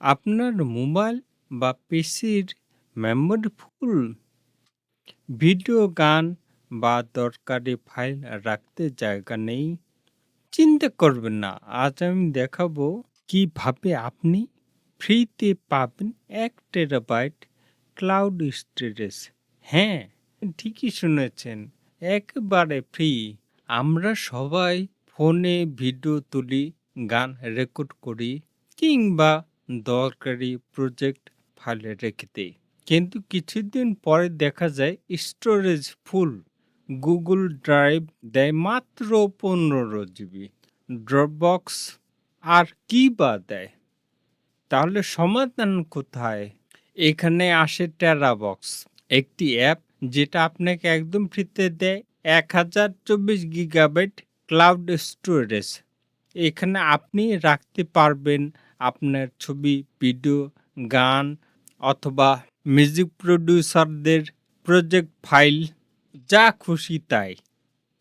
আপনার মোবাইল বা পিসির মেমরি ফুল? ভিডিও, গান বা দরকারি ফাইল রাখতে জায়গা নেই? চিন্তা করবেন না। আজ আমি দেখাবো কীভাবে আপনি ফ্রিতে পাবেন এক টেরাবাইট ক্লাউড স্টোরেজ। হ্যাঁ, ঠিকই শুনেছেন। একেবারে ফ্রি। আমরা সবাই ফোনে ভিডিও তুলি, গান রেকর্ড করি কিংবা দরকারি প্রজেক্ট ফাইলে রেখে দেই। কিন্তু কিছুদিন পরে দেখা যায় স্টোরেজ ফুল। গুগল ড্রাইভ দেয় মাত্র ১৫ জিবি। ড্রপবক্স আর কি বা দেয়? তাহলে সমাধান কোথায়? এখানে আসে টেরাবক্স, একটি অ্যাপ যেটা আপনাকে একদম ফ্রিতে দেয় ১০২৪ গিগাবাইট ক্লাউড স্টোরেজ। এখানে আপনি রাখতে পারবেন আপনার ছবি, ভিডিও, গান অথবা মিউজিক প্রডিউসারদের প্রজেক্ট ফাইল যা খুশি তাই।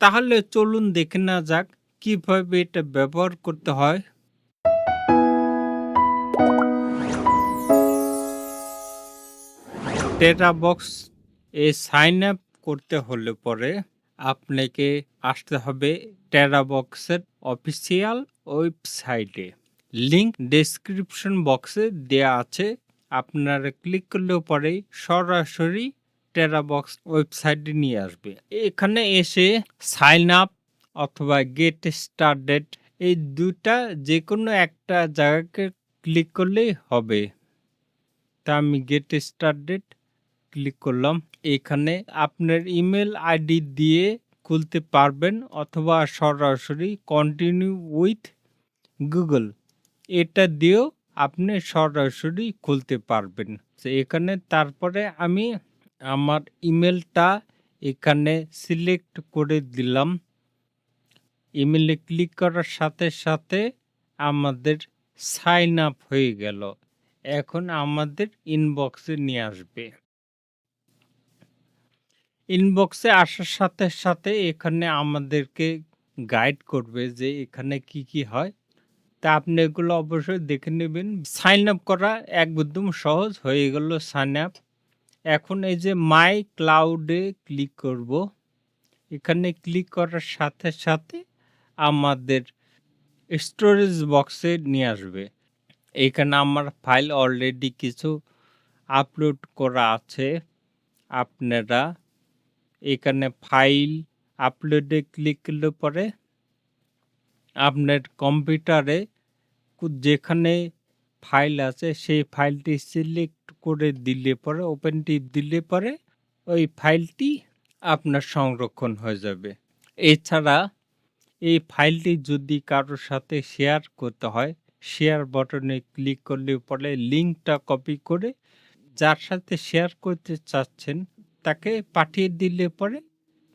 তাহলে চলুন দেখে না যাক কীভাবে এটা ব্যবহার করতে হয়। টেরাবক্স এ সাইন আপ করতে হলে পরে আপনাকে আসতে হবে টেরাবক্সের অফিসিয়াল ওয়েবসাইটে। লিংক ডেসক্রিপশন বক্সে দেয়া আছে। আপনারা ক্লিক করলেও পরেই সরাসরি টেরাবক্স ওয়েবসাইটে নিয়ে আসবে। এখানে এসে সাইন আপ অথবা গেট স্টার্টেড এই ২ টা যেকোনো একটা জায়গাকে ক্লিক করলেই হবে। তা আমি গেট স্টার্টেড ক্লিক করলাম। এখানে আপনার ইমেল আইডি দিয়ে খুলতে পারবেন অথবা সরাসরি কন্টিনিউ উইথ গুগল এটা দিয়েও আপনি সরাসরি খুলতে পারবেন। এখানে তারপরে আমি আমার ইমেলটা এখানে সিলেক্ট করে দিলাম। ইমেলে ক্লিক করার সাথে, সাথে আমাদের সাইন আপ হয়ে গেল। এখন আমাদের ইনবক্সে নিয়ে আসবে। ইনবক্সে আসার সাথে, সাথে এখানে আমাদেরকে গাইড করবে যে এখানে কি, কি হয়। তা আপনি এগুলো অবশ্যই দেখে নেবেন। সাইন আপ করা একদম সহজ হয়ে গেল সাইন আপ। এখন এই যে মাই ক্লাউডে ক্লিক করব। এখানে ক্লিক করার সাথে, সাথে আমাদের স্টোরেজ বক্সে নিয়ে আসবে। এখানে আমার ফাইল অলরেডি কিছু আপলোড করা আছে। আপনারা এখানে ফাইল আপলোডে ক্লিক করলে পরে আপনার কম্পিউটারে যেখানে ফাইল আছে সেই ফাইলটি সিলেক্ট করে দিলে পরে ওপেন টিপ দিলে পরে ওই ফাইলটি আপনার সংরক্ষণ হয়ে যাবে। এছাড়া এই ফাইলটি যদি কারোর সাথে শেয়ার করতে হয়, শেয়ার বাটনে ক্লিক করলে পরে লিঙ্কটা কপি করে যার সাথে শেয়ার করতে চাচ্ছেন তাকে পাঠিয়ে দিলে পরে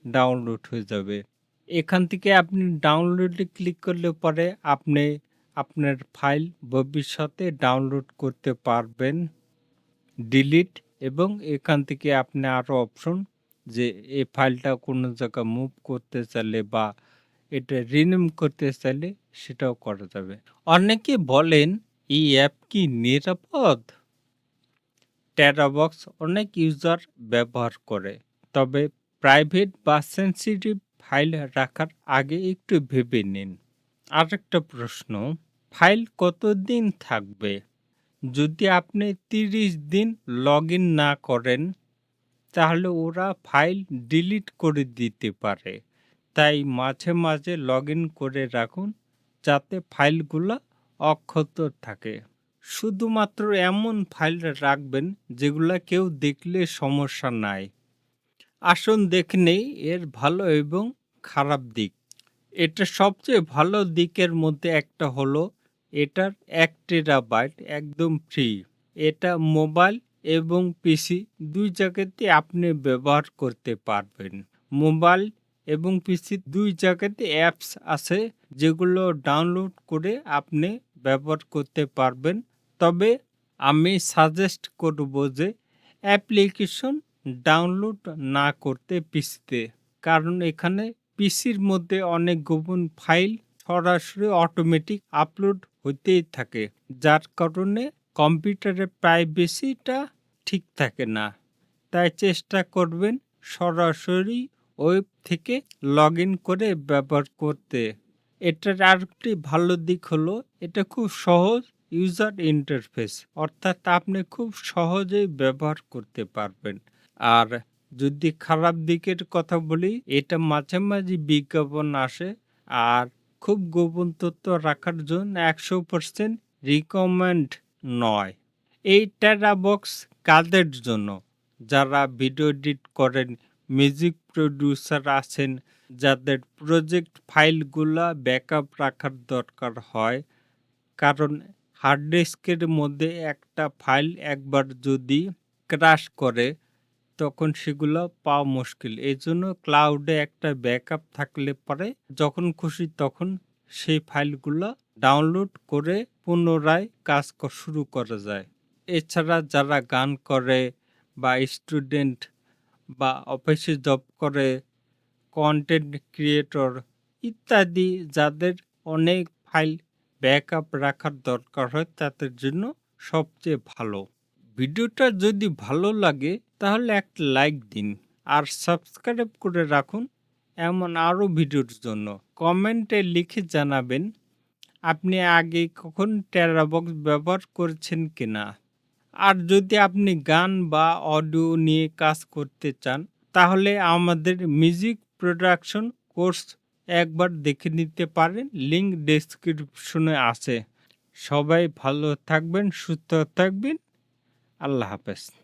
ডাউনলোড হয়ে যাবে। এখান থেকে আপনি ডাউনলোডে ক্লিক করলে পরে আপনি আপনার ফাইল ভবিষ্যতে ডাউনলোড করতে পারবেন। ডিলিট এবং এখান থেকে আপনি আরও অপশন যে এই ফাইলটা কোনো জায়গায় মুভ করতে চাইলে বা এটা রিনেম করতে চাইলে সেটাও করা যাবে। অনেকে বলেন, এই অ্যাপ কি নিরাপদ? টেরাবক্স অনেক ইউজার ব্যবহার করে। তবে প্রাইভেট বা সেনসিটিভ ফাইল রাখার আগে একটু ভেবে নিন। আরেকটা প্রশ্ন, ফাইল কতদিন থাকবে? যদি আপনি ৩০ দিন লগইন না করেন, তাহলে ওরা ফাইল ডিলিট করে দিতে পারে। তাই মাঝে, মাঝে লগইন করে রাখুন যাতে ফাইলগুলা অক্ষত থাকে। শুধুমাত্র এমন ফাইল রাখবেন যেগুলা কেউ দেখলে সমস্যা নাই। আসুন দেখে নেই, এর ভালো এবং খারাপ দিক। এটা সবচেয়ে ভালো দিকের মধ্যে একটা হলো, এটার ১ টেরাবাইট একদম ফ্রি। এটা মোবাইল এবং পিসি দুই জায়গাতে আপনি ব্যবহার করতে পারবেন। মোবাইল এবং পিসি দুই জায়গাতে অ্যাপস আছে, যেগুলো ডাউনলোড করে আপনি ব্যবহার করতে পারবেন। তবে আমি সাজেস্ট করব যে অ্যাপ্লিকেশন ডাউনলোড না করতে পিসিতে। কারণ এখানে পিসির মধ্যে অনেক গোপন ফাইল সরাসরি অটোমেটিক আপলোড হতেই থাকে। যার কারণে কম্পিউটারের প্রাইভেসিটা ঠিক থাকে না তাই চেষ্টা করবেন সরাসরি ওয়েব থেকে লগ করে ব্যবহার করতে এটার আরেকটি ভালো দিক হলো, এটা খুব সহজ ইউজার ইন্টারফেস, অর্থাৎ আপনি খুব সহজেই ব্যবহার করতে পারবেন আর যদি খারাপ দিকের কথা বলি, এটা মাঝে মাঝে বিজ্ঞাপন আসে আর খুব গোপন তথ্য রাখার জন্য একশো পার্সেন্ট রিকমেন্ড নয়। এই টেরা বক্স কাদের জন্য? যারা ভিডিও এডিট করেন মিউজিক প্রডিউসার আছেন, যাদের প্রজেক্ট ফাইলগুলা ব্যাকআপ রাখার দরকার হয়, কারণ হার্ড ডিস্কের মধ্যে একটা ফাইল একবার যদি ক্রাশ করে তখন সেগুলো পাওয়া মুশকিল। এই জন্য ক্লাউডে একটা ব্যাকআপ থাকলে পরে যখন খুশি তখন সেই ফাইলগুলো ডাউনলোড করে পুনরায় কাজ শুরু করা যায়। এছাড়া যারা গান করে বা স্টুডেন্ট বা অফিসে জব করে কন্টেন্ট ক্রিয়েটর ইত্যাদি যাদের অনেক ফাইল ব্যাকআপ রাখার দরকার হয় তাদের জন্য সবচেয়ে ভালো। ভিডিওটা যদি ভালো লাগে তাহলে একটা লাইক দিন আর সাবস্ক্রাইব করে রাখুন এমন আরও ভিডিওর জন্য। কমেন্টে লিখে জানাবেন, আপনি আগে কখন টেরাবক্স ব্যবহার করেছেন কিনা? আর যদি আপনি গান বা অডিও নিয়ে কাজ করতে চান, তাহলে আমাদের মিউজিক প্রোডাকশন কোর্স একবার দেখে নিতে পারেন লিঙ্ক ডেসক্রিপশনে আছে। সবাই ভালো থাকবেন, সুস্থ থাকবেন, আল্লাহ হাফেজ।